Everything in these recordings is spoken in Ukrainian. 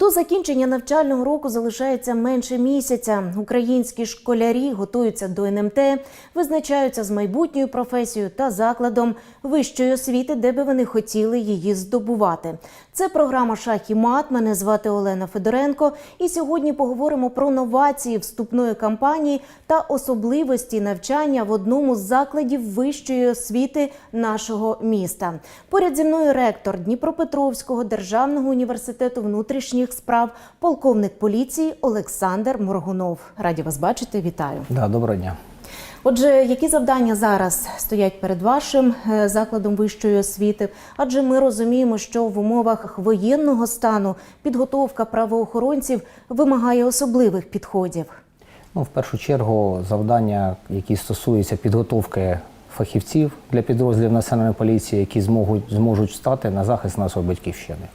До закінчення навчального року залишається менше місяця. Українські школярі готуються до НМТ, визначаються з майбутньою професією та закладом вищої освіти, де би вони хотіли її здобувати. Це програма Шах і мат. Мене звати Олена Федоренко. І сьогодні поговоримо про новації вступної кампанії та особливості навчання в одному з закладів вищої освіти нашого міста. Поряд зі мною ректор Дніпропетровського державного університету внутрішніх справ, полковник поліції Олександр Моргунов. Раді вас бачити. Вітаю. Да, доброго дня. Отже, які завдання зараз стоять перед вашим е, закладом вищої освіти? Адже ми розуміємо, що в умовах воєнного стану підготовка правоохоронців вимагає особливих підходів. Ну, в першу чергу, завдання, які стосуються підготовки фахівців для підрозділів національної поліції, які зможуть, зможуть стати на захист нашої батьківщини.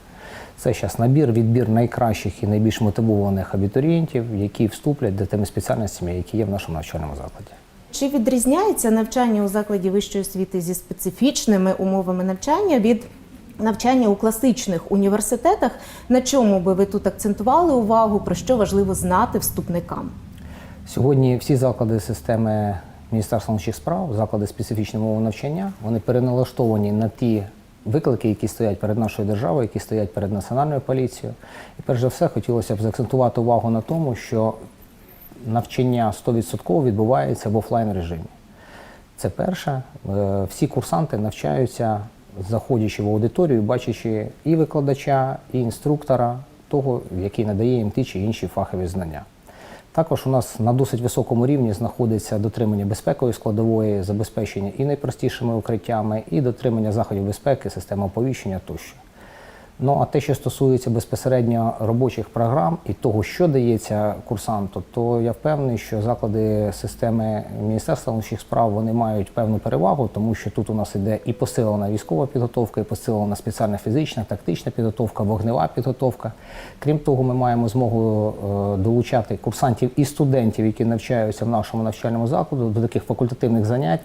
Це зараз набір, відбір найкращих і найбільш мотивованих абітурієнтів, які вступлять до тими спеціальностями, які є в нашому навчальному закладі. Чи відрізняється навчання у закладі вищої освіти зі специфічними умовами навчання від навчання у класичних університетах? На чому би ви тут акцентували увагу, про що важливо знати вступникам? Сьогодні всі заклади системи Міністерства внутрішніх справ, заклади специфічної мови навчання, вони переналаштовані на ті виклики, які стоять перед нашою державою, які стоять перед національною поліцією. І перш за все хотілося б заакцентувати увагу на тому, що навчання 100% відбувається в офлайн режимі. Це перше. Е, Всі курсанти навчаються, заходячи в аудиторію, бачачи і викладача, і інструктора, того, який надає їм ті чи інші фахові знання. Також у нас на досить високому рівні знаходиться дотримання безпекової складової, забезпечення і найпростішими укриттями, і дотримання заходів безпеки, системи оповіщення тощо. Ну а те, що стосується безпосередньо робочих програм і того, що дається курсанту, то я впевнений, що заклади системи Міністерства внутрішніх справ вони мають певну перевагу, тому що тут у нас іде і посилена військова підготовка, і посилена спеціальна фізична, тактична підготовка, вогнева підготовка. Крім того, ми маємо змогу е, долучати курсантів і студентів, які навчаються в нашому навчальному закладу, до таких факультативних занять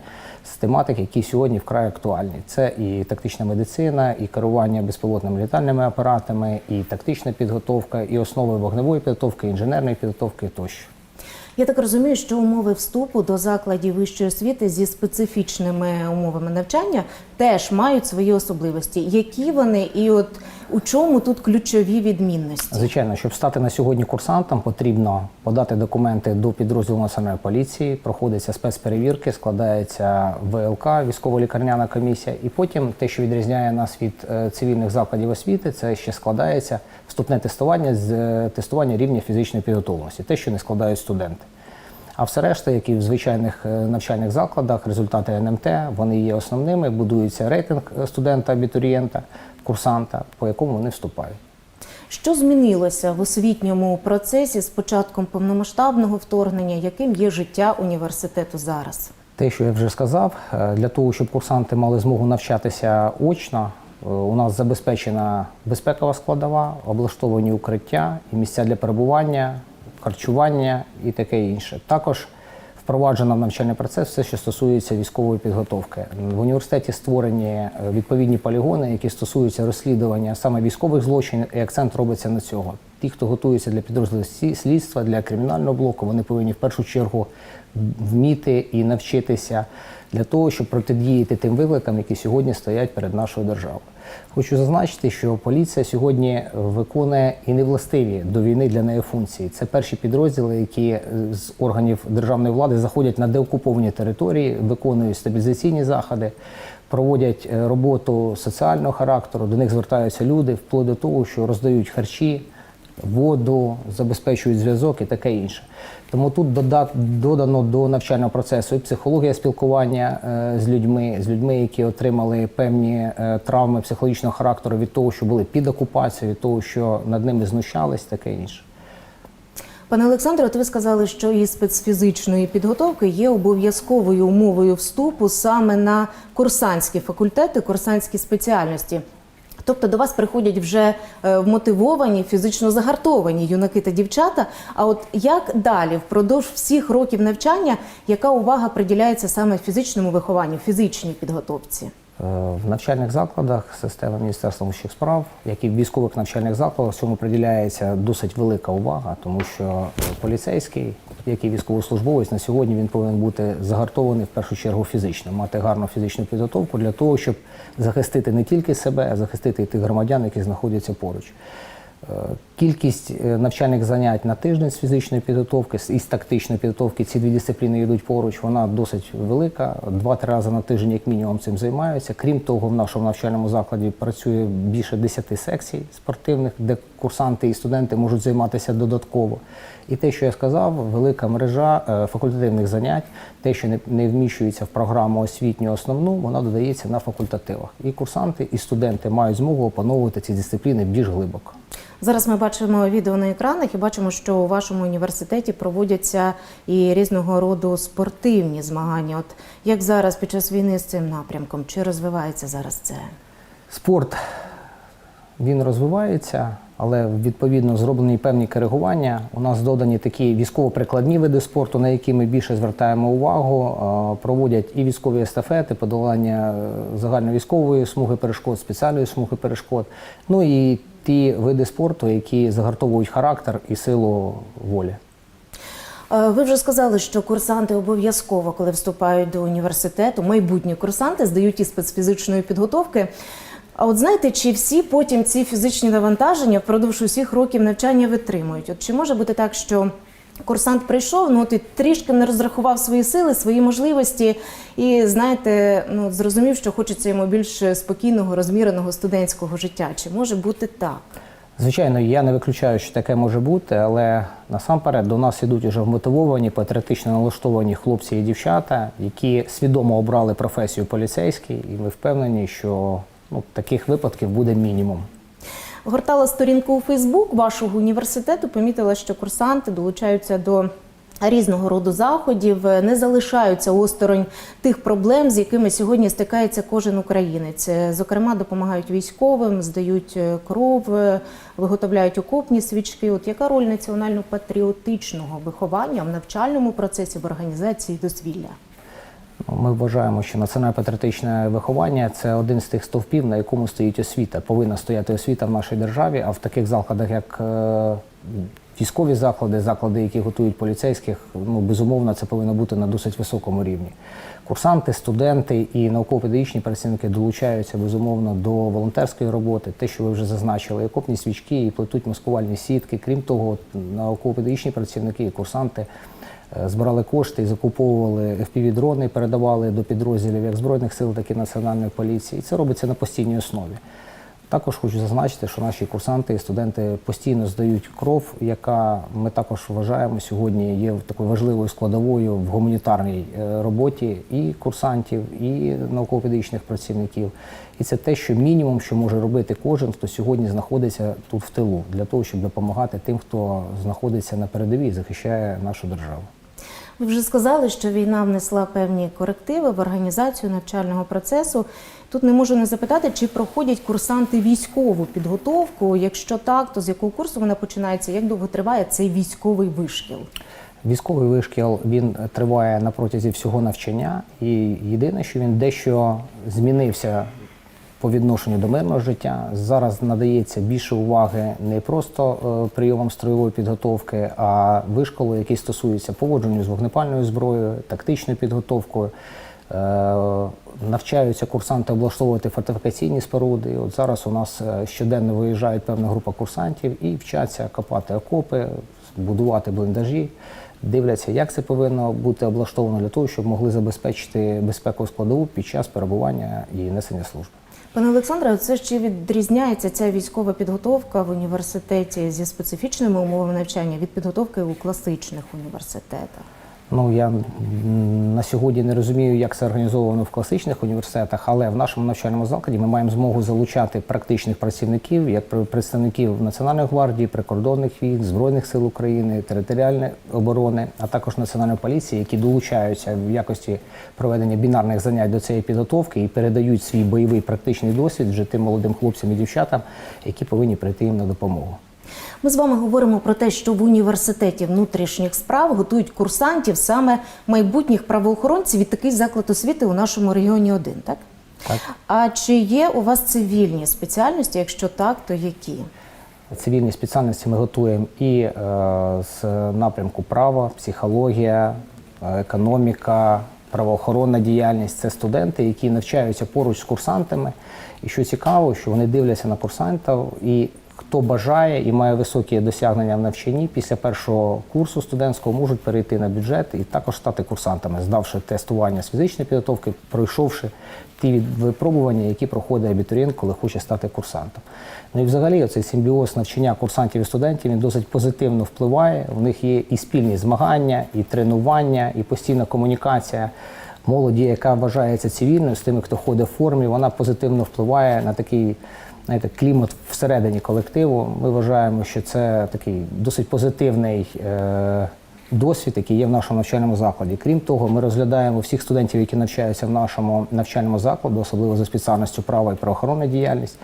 з тематик, які сьогодні вкрай актуальні. Це і тактична медицина, і керування безпілотними літальними апаратами, і тактична підготовка, і основи вогневої підготовки, інженерної підготовки тощо. Я так розумію, що умови вступу до закладів вищої освіти зі специфічними умовами навчання теж мають свої особливості. Які вони і от у чому тут ключові відмінності? Звичайно, щоб стати на сьогодні курсантом, потрібно подати документи до підрозділу національної поліції, проходиться спецперевірки, складається ВЛК, військово-лікарняна комісія, і потім те, що відрізняє нас від е, цивільних закладів освіти, це ще складається вступне тестування з е, тестування рівня фізичної підготовленості, те, що не складають студенти. А все решта, як і в звичайних е, навчальних закладах, результати НМТ вони є основними. Будується рейтинг студента-абітурієнта, курсанта, по якому вони вступають. Що змінилося в освітньому процесі з початком повномасштабного вторгнення, яким є життя університету зараз? Те, що я вже сказав, е, для того, щоб курсанти мали змогу навчатися очно, е, у нас забезпечена безпекова складова, облаштовані укриття і місця для перебування, харчування і таке інше. Також впроваджено в навчальний процес все, що стосується військової підготовки. В університеті створені е, відповідні полігони, які стосуються розслідування саме військових злочинів, і акцент робиться на цього. Ті, хто готується для підрозділу слідства, для кримінального блоку, вони повинні в першу чергу вміти і навчитися для того, щоб протидіяти тим викликам, які сьогодні стоять перед нашою державою. Хочу зазначити, що поліція сьогодні виконує і невластиві до війни для неї функції. Це перші підрозділи, які е, з органів державної влади заходять на деокуповані території, виконують стабілізаційні заходи, проводять е, роботу соціального характеру. До них звертаються люди, вплоть до того, що роздають харчі, воду, забезпечують зв'язок і таке інше. Тому тут дода- додано до навчального процесу і психологія спілкування е, з людьми, з людьми, які отримали певні е, травми психологічного характеру від того, що були під окупацією, від того, що над ними знущались, таке інше. Пане Олександре, от ви сказали, що і спецфізичної підготовки є обов'язковою умовою вступу саме на курсантські факультети, курсантські спеціальності. Тобто до вас приходять вже е, вмотивовані, фізично загартовані юнаки та дівчата. А от як далі, впродовж всіх років навчання, яка увага приділяється саме фізичному вихованню, фізичній підготовці? В навчальних закладах система Міністерства внутрішніх справ, як і в військових навчальних закладах, цьому приділяється досить велика увага, тому що поліцейський, як і військовослужбовець, на сьогодні він повинен бути загартований в першу чергу фізично, мати гарну фізичну підготовку для того, щоб захистити не тільки себе, а захистити і тих громадян, які знаходяться поруч. Кількість е, навчальних занять на тиждень з фізичної підготовки і з тактичної підготовки, ці дві дисципліни йдуть поруч, вона досить велика. Два-три рази на тиждень, як мінімум, цим займаються. Крім того, в нашому навчальному закладі працює більше 10 секцій спортивних, де курсанти і студенти можуть займатися додатково. І те, що я сказав, велика мережа е, факультативних занять, те, що не вміщується в програму освітню основну, вона додається на факультативах. І курсанти, і студенти мають змогу опановувати ці дисципліни більш глибоко. Зараз ми бачимо відео на екранах і бачимо, що у вашому університеті проводяться і різного роду спортивні змагання. От як зараз під час війни з цим напрямком? Чи розвивається зараз це? Спорт він розвивається, але відповідно зроблені певні коригування. У нас додані такі військово-прикладні види спорту, на які ми більше звертаємо увагу. Е, Проводять і військові естафети, подолання е, загальновійськової смуги перешкод, спеціальної смуги перешкод. Ну і ті види спорту, які загартовують характер і силу волі. Е, Ви вже сказали, що курсанти обов'язково, коли вступають до університету, майбутні курсанти здають іспит з фізичної підготовки. А от знаєте, чи всі потім ці фізичні навантаження впродовж усіх років навчання витримують? От чи може бути так, що курсант прийшов, ну і трішки не розрахував свої сили, свої можливості, і знаєте, ну зрозумів, що хочеться йому більш спокійного, розміреного студентського життя? Чи може бути так? Звичайно, я не виключаю, що таке може бути, але насамперед до нас ідуть уже вмотивовані, патріотично налаштовані хлопці і дівчата, які свідомо обрали професію поліцейський, і ми впевнені, що ну, таких випадків буде мінімум. Гортала сторінку у Фейсбук вашого університету, помітила, що курсанти долучаються до різного роду заходів, не залишаються осторонь тих проблем, з якими сьогодні стикається кожен українець. Зокрема, допомагають військовим, здають кров, виготовляють окопні свічки. От яка роль національно-патріотичного виховання в навчальному процесі в організації дозвілля? Ми вважаємо, що національно-патріотичне виховання це один з тих стовпів, на якому стоїть освіта. Повинна стояти освіта в нашій державі, а в таких закладах, як е, військові заклади, заклади, які готують поліцейських, ну безумовно, це повинно бути на досить високому рівні. Курсанти, студенти і науково-педагогічні працівники долучаються безумовно до волонтерської роботи. Те, що ви вже зазначили, і окопні свічки, і плетуть маскувальні сітки. Крім того, науково-педагогічні працівники і курсанти збирали кошти і закуповували FPV-дрони, передавали до підрозділів як Збройних сил, так і Національної поліції. І це робиться на постійній основі. Також хочу зазначити, що наші курсанти і студенти постійно здають кров, яка ми також вважаємо сьогодні є такою важливою складовою в гуманітарній е, роботі і курсантів, і науково-педагогічних працівників. І це те, що мінімум, що може робити кожен, хто сьогодні знаходиться тут в тилу, для того, щоб допомагати тим, хто знаходиться на передовій захищає нашу державу. Ви вже сказали, що війна внесла певні корективи в організацію навчального процесу. Тут не можу не запитати, чи проходять курсанти військову підготовку. Якщо так, то з якого курсу вона починається? Як довго триває цей військовий вишкіл? Військовий вишкіл він триває на протязі всього навчання, і єдине, що він дещо змінився по відношенню до мирного життя. Зараз надається більше уваги не просто е, прийомам строєвої підготовки, а вишколу, який стосується поводженню з вогнепальною зброєю, тактичною підготовкою. Е, Навчаються курсанти облаштовувати фортифікаційні споруди. От зараз у нас е, щоденно виїжджає певна група курсантів і вчаться копати окопи, будувати бліндажі, дивляться, як це повинно бути облаштовано для того, щоб могли забезпечити безпекову складову під час перебування і несення служби. Пане Олександре, це ще відрізняється ця військова підготовка в університеті зі специфічними умовами навчання від підготовки у класичних університетах. Ну я на сьогодні не розумію, як це організовано в класичних університетах, але в нашому навчальному закладі ми маємо змогу залучати практичних працівників, як пр- представників Національної гвардії, прикордонних військ, збройних сил України, територіальної оборони, а також національної поліції, які долучаються в якості проведення бінарних занять до цієї підготовки і передають свій бойовий практичний досвід вже тим молодим хлопцям і дівчатам, які повинні прийти їм на допомогу. Ми з вами говоримо про те, що в університеті внутрішніх справ готують курсантів саме майбутніх правоохоронців і такий заклад освіти у нашому регіоні один, так? Так. А чи є у вас цивільні спеціальності? Якщо так, то які? Цивільні спеціальності ми готуємо і е, з напрямку права, психологія, е, економіка, правоохоронна діяльність. Це студенти, які навчаються поруч з курсантами. І що цікаво, що вони дивляться на курсантів, і хто бажає і має високі досягнення в навчанні, після першого курсу студентського можуть перейти на бюджет і також стати курсантами, здавши тестування з фізичної підготовки, пройшовши ті випробування, які проходить абітурієнт, коли хоче стати курсантом. Ну і взагалі цей симбіоз навчання курсантів і студентів він досить позитивно впливає. У них є і спільні змагання, і тренування, і постійна комунікація. Молоді, яка вважається цивільною, з тими, хто ходить в формі, вона позитивно впливає на такий знаєте, клімат всередині колективу. Ми вважаємо, що це такий досить позитивний е, досвід, який є в нашому навчальному закладі. Крім того, ми розглядаємо всіх студентів, які навчаються в нашому навчальному закладі, особливо за спеціальністю права і правоохоронна діяльність.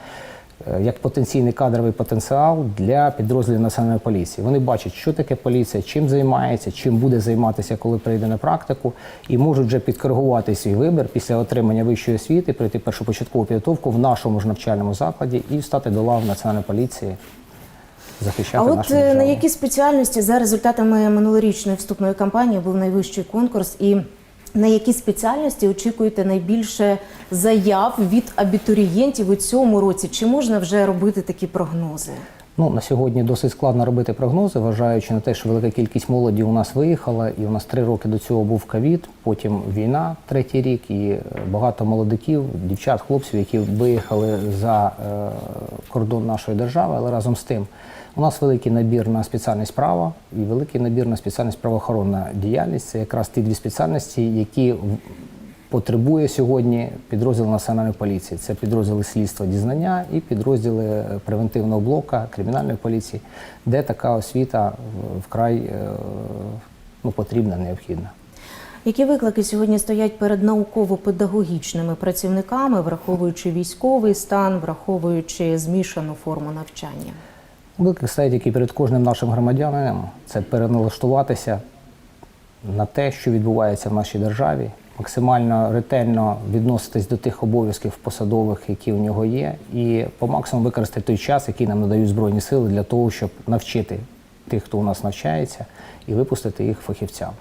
Е, Як потенційний кадровий потенціал для підрозділів національної поліції. Вони бачать, що таке поліція, чим займається, чим буде займатися, коли прийде на практику, і можуть вже підкоригувати свій вибір після отримання вищої освіти, пройти першопочаткову підготовку в нашому ж навчальному закладі і стати до лав національної поліції, захищати А от е, на які спеціальності за результатами минулорічної вступної кампанії був найвищий конкурс, і на які спеціальності очікуєте найбільше заяв від абітурієнтів у цьому році? Чи можна вже робити такі прогнози? Ну, на сьогодні досить складно робити прогнози, вважаючи на те, що велика кількість молоді у нас виїхала, і у нас три роки до цього був ковід, потім війна, третій рік, і е, багато молодиків, дівчат, хлопців, які виїхали за е, кордон нашої держави, але разом з тим. У нас великий набір на спеціальність права і великий набір на спеціальність правоохоронна діяльність. Це якраз ті дві спеціальності, які потребує сьогодні підрозділ національної поліції. Це підрозділи слідства дізнання і підрозділи превентивного блока кримінальної поліції, де така освіта вкрай е, ну, потрібна, необхідна. Які виклики сьогодні стоять перед науково-педагогічними працівниками, враховуючи військовий стан, враховуючи змішану форму навчання? Виклик стоять, який перед кожним нашим громадянином це переналаштуватися на те, що відбувається в нашій державі, максимально ретельно відноситись до тих обов'язків посадових, які у нього є, і по максимуму використати той час, який нам надають збройні сили для того, щоб навчити тих, хто у нас навчається, і випустити їх фахівцями.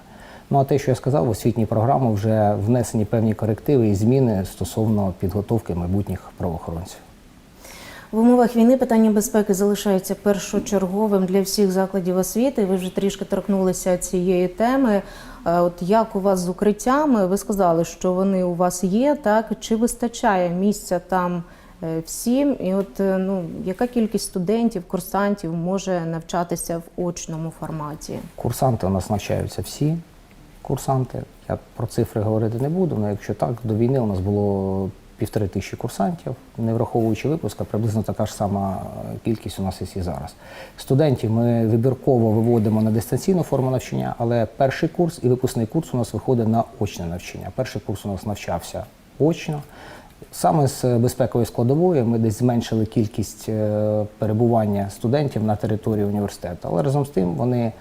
Ну а те, що я сказав, в освітній програмі вже внесені певні корективи і зміни стосовно підготовки майбутніх правоохоронців. В умовах війни питання безпеки залишається першочерговим для всіх закладів освіти. Ви вже трішки торкнулися цієї теми. Е, От як у вас з укриттями? Ви сказали, що вони у вас є, так чи вистачає місця там е, всім? І от е, ну яка кількість студентів, курсантів може навчатися в очному форматі? Курсанти у нас навчаються всі курсанти. Я про цифри говорити не буду, але якщо так, до війни у нас було півтори тисячі курсантів, не враховуючи випуска, приблизно така ж сама е, кількість у нас і зараз. Студентів ми вибірково виводимо на дистанційну форму навчання, але перший курс і випускний курс у нас виходить на очне навчання. Перший курс у нас навчався очно. Саме з безпекової складової ми десь зменшили кількість е, перебування студентів на території університету, але разом з тим вони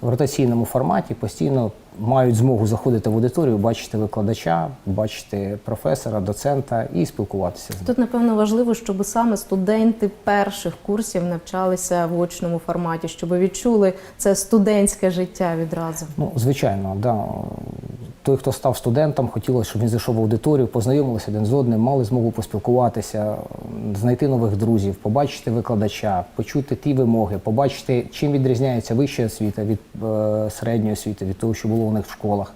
в ротаційному форматі постійно мають змогу заходити в аудиторію, бачити викладача, бачити професора, доцента і спілкуватися з ним. Тут напевно важливо, щоб саме студенти перших курсів навчалися в очному форматі, щоб відчули це студентське життя відразу. Ну, звичайно, да. Той, хто став студентом, хотілося, щоб він зайшов в аудиторію, познайомилися один з одним, мали змогу поспілкуватися, знайти нових друзів, побачити викладача, почути ті вимоги, побачити, чим відрізняється вища освіта від е, середньої освіти, від того, що було у них в школах.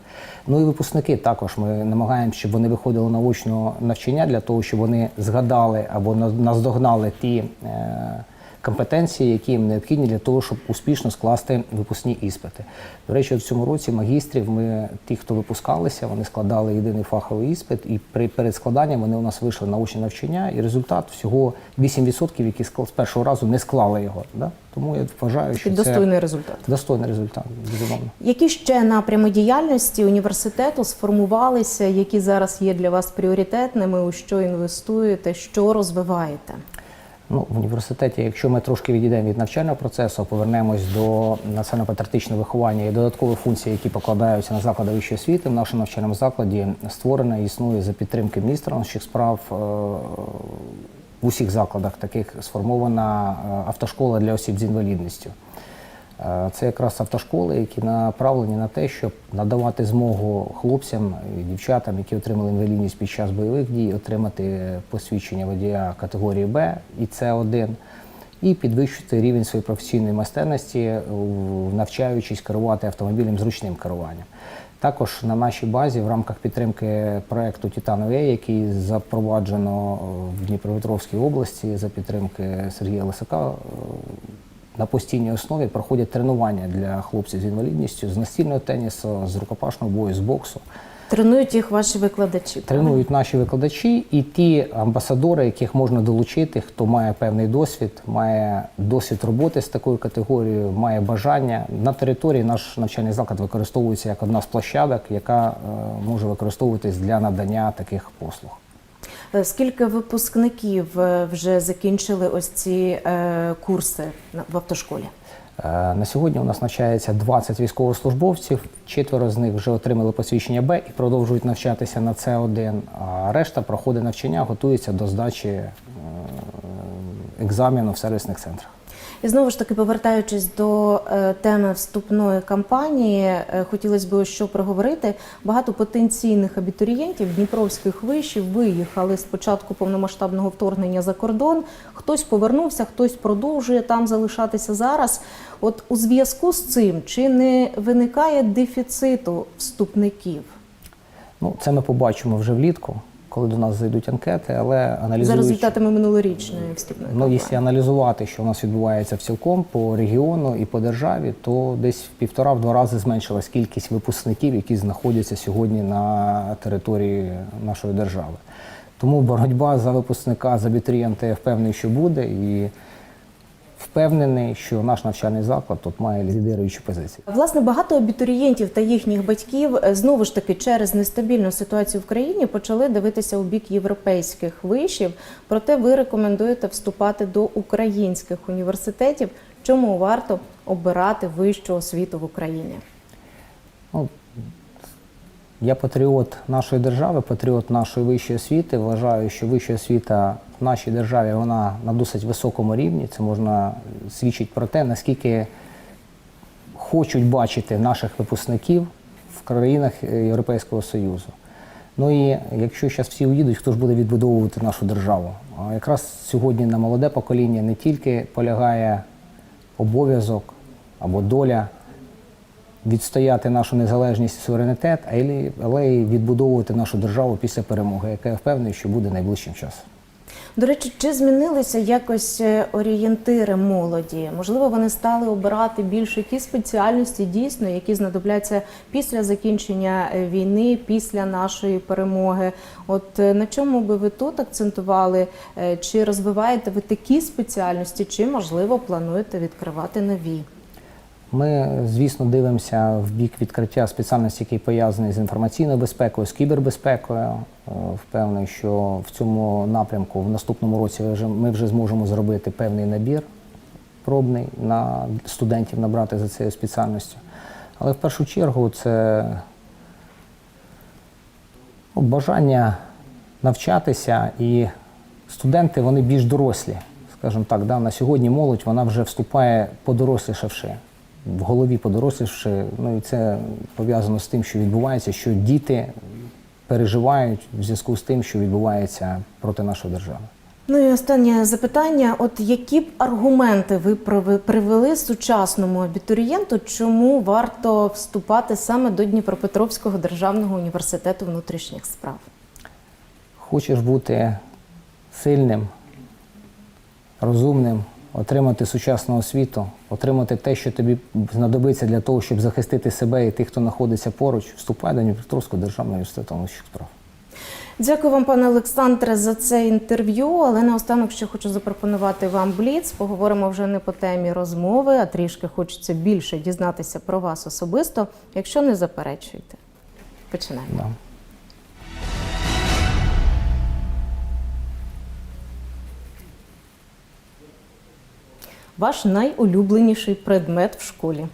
Ну і випускники також ми намагаємося, щоб вони виходили на очне навчання для того, щоб вони згадали або на- наздогнали ті. Е, компетенції, які їм необхідні для того, щоб успішно скласти випускні іспити. До речі, в цьому році магістрів ми, ті, хто випускалися, вони складали єдиний фаховий іспит, і при перед складанням вони у нас вийшли на очне навчання, і результат всього 8%, які з першого разу не склали його. Да? Тому я вважаю, що Такий це достойний результат. достойний результат, безумовно. Які ще напрями діяльності університету сформувалися, які зараз є для вас пріоритетними, у що інвестуєте, що розвиваєте? Ну, в університеті, якщо ми трошки відійдемо від навчального процесу, повернемось до національно-патріотичного виховання і додаткових функцій, які покладаються на заклади вищої освіти, в нашому навчальному закладі створена і існує за підтримки міністра наших справ. е, В усіх закладах таких сформована е, автошкола для осіб з інвалідністю. Е, Це якраз автошколи, які направлені на те, щоб надавати змогу хлопцям і дівчатам, які отримали інвалідність під час бойових дій, отримати посвідчення водія категорії Б і С1, і підвищити рівень своєї професійної майстерності, навчаючись керувати автомобілем з ручним керуванням. Також на нашій базі в рамках підтримки проекту Титанове, який запроваджено в Дніпропетровській області за підтримки Сергія Лисака, е, на постійній основі проходять тренування для хлопців з інвалідністю з настільного тенісу, з рукопашного бою, з боксу. Тренують їх ваші викладачі. Тренують наші викладачі і ті амбасадори, яких можна долучити, хто має певний досвід, має досвід роботи з такою категорією, має бажання. На території наш навчальний заклад використовується як одна з площадок, яка е, може використовуватись для надання таких послуг. Е, Скільки випускників е, вже закінчили ось ці е, курси в автошколі? На сьогодні у нас навчається 20 військовослужбовців, четверо з них вже отримали посвідчення Б і продовжують навчатися на С1, а решта проходить навчання, готується до здачі екзамену в сервісних центрах. І знову ж таки, повертаючись до е, теми вступної кампанії, е, хотілося б що проговорити. Багато потенційних абітурієнтів дніпровських вишів виїхали з початку повномасштабного вторгнення за кордон. Хтось повернувся, хтось продовжує там залишатися зараз. От у зв'язку з цим чи не виникає дефіциту вступників? Ну, це ми побачимо вже влітку, коли до нас зайдуть анкети, але За результатами минулорічної вступної Ну, якщо аналізувати, що у нас відбувається в цілком по регіону і по державі, то десь в півтора-два рази зменшилась кількість випускників, які знаходяться сьогодні на території нашої держави. Тому боротьба за випускника, за абітурієнта, я впевнений, що буде, і впевнений, що наш навчальний заклад тут має лідируючі позиції. Власне, багато абітурієнтів та їхніх батьків е, знову ж таки через нестабільну ситуацію в країні почали дивитися у бік європейських вишів. Проте ви рекомендуєте вступати до українських університетів. Чому варто обирати вищу освіту в Україні? Ну, я патріот нашої держави, патріот нашої вищої освіти. Вважаю, що вища освіта нашій державі вона на досить високому рівні. Це можна свідчить про те, наскільки хочуть бачити наших випускників в країнах е, Європейського Союзу. Ну і якщо зараз всі уїдуть, хто ж буде відбудовувати нашу державу? А якраз сьогодні на молоде покоління не тільки полягає обов'язок або доля відстояти нашу незалежність і суверенітет, але й відбудовувати нашу державу після перемоги, яка я впевнений, що буде найближчим часом. До речі, чи змінилися якось е, орієнтири молоді? Можливо, вони стали обирати більше ті спеціальності, дійсно, які знадобляться після закінчення е, війни, після нашої перемоги. От е, на чому би ви тут акцентували? Чи розвиваєте ви такі спеціальності, чи можливо плануєте відкривати нові? Ми, звісно, дивимося в бік відкриття спеціальності, які пов'язані з інформаційною безпекою, з кібербезпекою. Е, Впевнений, що в цьому напрямку в наступному році ми вже зможемо зробити певний набір пробний на студентів набрати за цією спеціальністю. Але в першу чергу це ну, бажання навчатися, і студенти вони більш дорослі. Скажімо так, да, на сьогодні молодь вона вже вступає подорослішавши, в голові подорослішавши. Ну і це пов'язано з тим, що відбувається, що діти переживають в зв'язку з тим, що відбувається проти нашої держави. Ну і останнє запитання: от які б аргументи ви привели сучасному абітурієнту, чому варто вступати саме до Дніпропетровського державного університету внутрішніх справ? Хочеш бути сильним, розумним, отримати сучасну освіту, отримати те, що тобі знадобиться для того, щоб захистити себе і тих, хто знаходиться поруч, вступай до Дніпропетровського державного університету внутрішніх справ. Дякую вам, пане Олександре, за це інтерв'ю. Але наостанок ще хочу запропонувати вам бліц. Поговоримо вже не по темі розмови, а трішки хочеться більше дізнатися про вас особисто. Якщо не заперечуєте, починаємо. Да. Ваш найулюбленіший предмет в школі?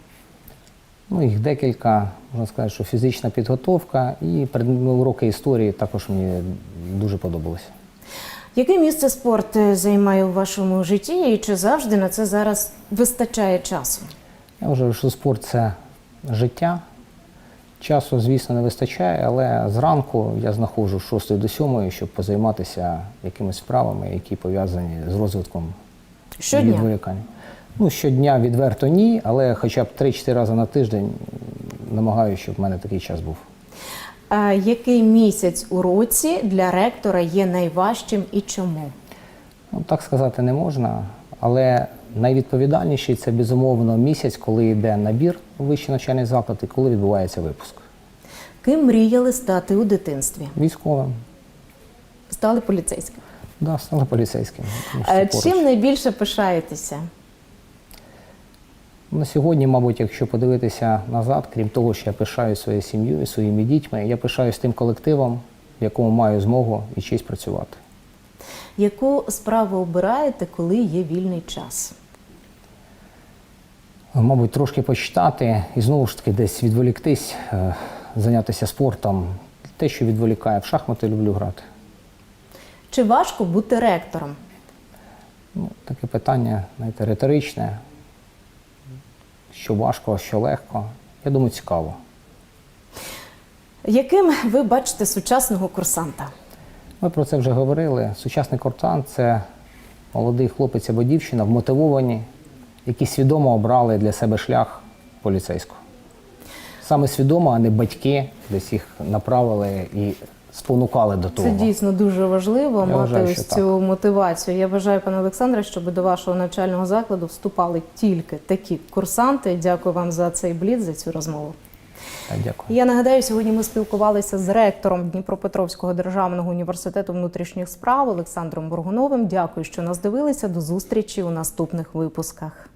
Ну, їх декілька, можна сказати, що фізична підготовка і уроки історії також мені дуже подобалися. Яке місце спорт е, займає у вашому житті і чи завжди на це зараз вистачає часу? Я вважаю, що спорт це життя. Часу, звісно, не вистачає, але зранку я знаходжу з 6 до 7, щоб позайматися якимись справами, які пов'язані з розвитком Щодня? відволіканням. Ну, щодня відверто ні, але хоча б 3-4 рази на тиждень намагаюся, щоб в мене такий час був. А який місяць у році для ректора є найважчим і чому? Ну, так сказати не можна, але найвідповідальніший це безумовно місяць, коли йде набір у вищий навчальний заклад і коли відбувається випуск. Ким мріяли стати у дитинстві? Військовим, Стали поліцейським. Да, стали поліцейським. що Е, Чим найбільше пишаєтеся? На сьогодні, мабуть, якщо подивитися назад, крім того, що я пишаю своєю сім'єю, своїми дітьми, я пишаюсь тим колективом, в якому маю змогу і честь працювати. Яку справу обираєте, коли є вільний час? Мабуть, трошки почитати і знову ж таки десь відволіктись, е, зайнятися спортом. Те, що відволікає в шахмати, люблю грати. Чи важко бути ректором? Ну, таке питання, знаєте, риторичне. Що важко, що легко. Я думаю, цікаво. Яким ви бачите сучасного курсанта? Ми про це вже говорили. Сучасний курсант – це молодий хлопець або дівчина, вмотивовані, які свідомо обрали для себе шлях поліцейського. Саме свідомо, а не батьки десь їх направили і спонукали до того. Це дійсно дуже важливо Я мати вважаю, ось цю мотивацію. Я бажаю, пане Олександре, щоб до вашого навчального закладу вступали тільки такі курсанти. Дякую вам за цей блід, за цю розмову. Дякую. Я нагадаю, сьогодні ми спілкувалися з ректором Дніпропетровського державного університету внутрішніх справ Олександром Бургуновим. Дякую, що нас дивилися. До зустрічі у наступних випусках.